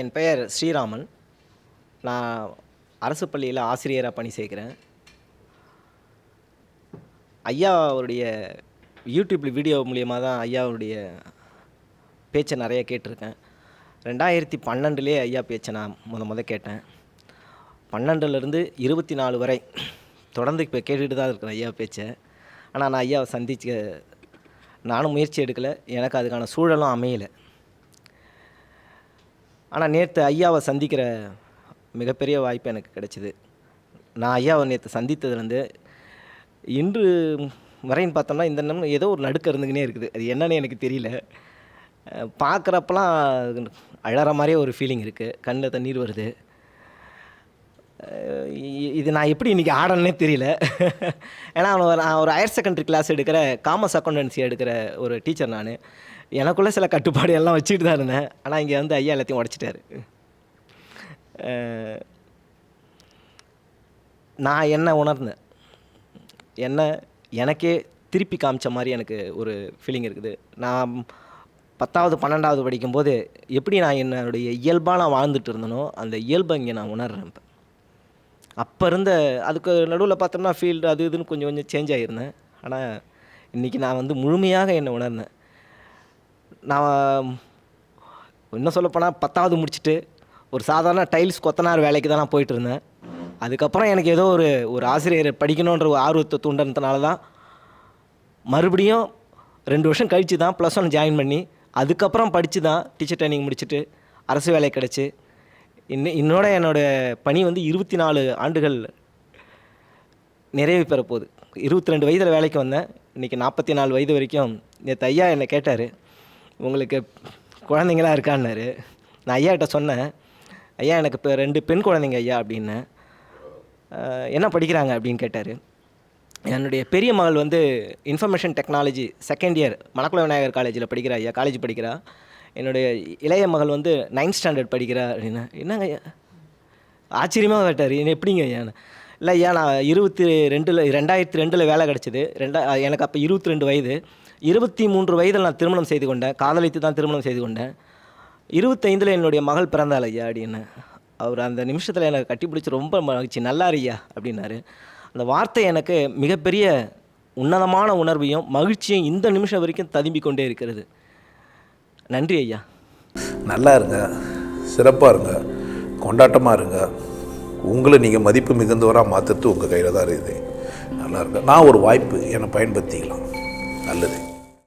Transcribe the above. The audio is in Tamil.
என் பெயர் ஸ்ரீராமன். நான் அரசு பள்ளியில் ஆசிரியராக பணி செய்கிறேன். ஐயா அவருடைய யூடியூப்பில் வீடியோ மூலியமாக தான் ஐயாவுடைய பேச்சை நிறைய கேட்டிருக்கேன். ரெண்டாயிரத்தி பன்னெண்டுலேயே ஐயா பேச்சை நான் முத முத கேட்டேன். பன்னெண்டுலேருந்து இருபத்தி நாலு வரை தொடர்ந்து இப்போ கேட்டுகிட்டு தான் இருக்கிறேன் ஐயா பேச்சை. ஆனால் நான் ஐயாவை சந்திச்சு நானும் முயற்சி எடுக்கலை. எனக்கு அதுக்கான சூழலும் அமையலை. ஆனால் நேற்று ஐயாவை சந்திக்கிற மிகப்பெரிய வாய்ப்பு எனக்கு கிடைச்சிது. நான் ஐயாவை நேற்று சந்தித்ததுலேருந்து இன்று வரைன்னு பார்த்தோம்னா இந்த நம்ம ஏதோ ஒரு நடுக்க இருந்துக்கினே இருக்குது. அது என்னன்னு எனக்கு தெரியல. பார்க்குறப்பலாம் அழற மாதிரியே ஒரு ஃபீலிங் இருக்குது கண்ணில் தண்ணீர் வருது. இது நான் எப்படி இன்றைக்கி ஆடனே தெரியல. ஏன்னா அவனை நான் ஒரு ஹையர் செகண்டரி கிளாஸ் எடுக்கிற காமர்ஸ் அக்கௌண்டன்சி எடுக்கிற ஒரு டீச்சர் நான். எனக்குள்ளே சில கட்டுப்பாடு எல்லாம் வச்சுட்டு தான் இருந்தேன். ஆனால் இங்கே வந்து ஐயா எல்லாத்தையும் உடச்சிட்டாரு. நான் என்ன உணர்ந்தேன்? என்ன எனக்கே திருப்பி காமிச்ச மாதிரி எனக்கு ஒரு ஃபீலிங் இருக்குது. நான் பத்தாவது பன்னெண்டாவது படிக்கும்போது எப்படி நான் என்னுடைய இயல்பாக நான் வாழ்ந்துட்டு இருந்தனோ அந்த இயல்பை இங்கே நான் உணர்றேன் இப்போ. அப்போ இருந்த அதுக்கு நடுவில் பார்த்தோம்னா ஃபீல்டு அது இதுன்னு கொஞ்சம் கொஞ்சம் சேஞ்ச் ஆகியிருந்தேன் ஆனால் இன்றைக்கி நான் வந்து முழுமையாக என்னை உணர்ந்தேன். நான் இன்னும் சொல்லப்போனால் பத்தாவது முடிச்சுட்டு ஒரு சாதாரண டைல்ஸ் கொத்தனார் வேலைக்கு தான் நான் போயிட்டு இருந்தேன் அதுக்கப்புறம் எனக்கு ஏதோ ஒரு ஒரு ஆசிரியர் படிக்கணுன்ற ஒரு ஆர்வத்தை தூண்டுறதுனால தான் மறுபடியும் ரெண்டு வருஷம் கழித்து தான் ப்ளஸ் ஒன் ஜாயின் பண்ணி அதுக்கப்புறம் படித்து தான் டீச்சர் ட்ரைனிங் முடிச்சுட்டு அரசு வேலை கிடச்சி. இன்னும் இன்னோட என்னோடய பணி வந்து இருபத்தி நாலு ஆண்டுகள் நிறைவு பெறப்போகுது. இருபத்தி ரெண்டு வயதில் வேலைக்கு வந்தேன். இன்றைக்கி நாற்பத்தி நாலு வயது வரைக்கும் நேற்று ஐயா என்னை கேட்டார் உங்களுக்கு குழந்தைங்களாம் இருக்கான்னாரு. நான் ஐயாட்ட சொன்னேன் ஐயா எனக்கு இப்போ ரெண்டு பெண் குழந்தைங்க ஐயா அப்படின்னேன் என்ன படிக்கிறாங்க? அப்படின்னு கேட்டார். என்னுடைய பெரிய மகள் வந்து information technology second year Manakula Vinayagar காலேஜில் படிக்கிறா ஐயா காலேஜ் படிக்கிறா. என்னுடைய இளைய மகள் வந்து நைன்த் ஸ்டாண்டர்ட் படிக்கிறா அப்படின்னா. என்னங்க ஐயா? ஆச்சரியமாக கேட்டார் என்ன எப்படிங்க ஐயா? இல்லை ஐயா நான் இருபத்தி ரெண்டில் ரெண்டாயிரத்தி ரெண்டில் வேலை கிடச்சிது. ரெண்டா எனக்கு அப்போ இருபத்தி ரெண்டு வயது. இருபத்தி மூன்று வயதில் நான் திருமணம் செய்து கொண்டேன். காதலித்து தான் திருமணம் செய்து கொண்டேன். இருபத்தைந்தில் என்னுடைய மகள் பிறந்தாள் ஐயா அப்படின்னு. அவர் அந்த நிமிஷத்தில் எனக்கு கட்டிப்பிடிச்சி ரொம்ப மகிழ்ச்சி. நல்லா ஐயா அப்படின்னாரு. அந்த வார்த்தை எனக்கு மிகப்பெரிய உன்னதமான உணர்வையும் மகிழ்ச்சியும் இந்த நிமிஷம் வரைக்கும் ததும்பி கொண்டே இருக்கிறது. நன்றி ஐயா. நல்லா இருங்க. சிறப்பாக இருங்க. கொண்டாட்டமாக இருங்க. உங்களை நீங்கள் மதிப்பு மிகுந்தவராக மாற்றுறது உங்கள் கையில் தான் இருக்குது. நல்லா இருங்க. நான் ஒரு வாய்ப்பு என்னை பயன்படுத்திக்கலாம். நல்லது.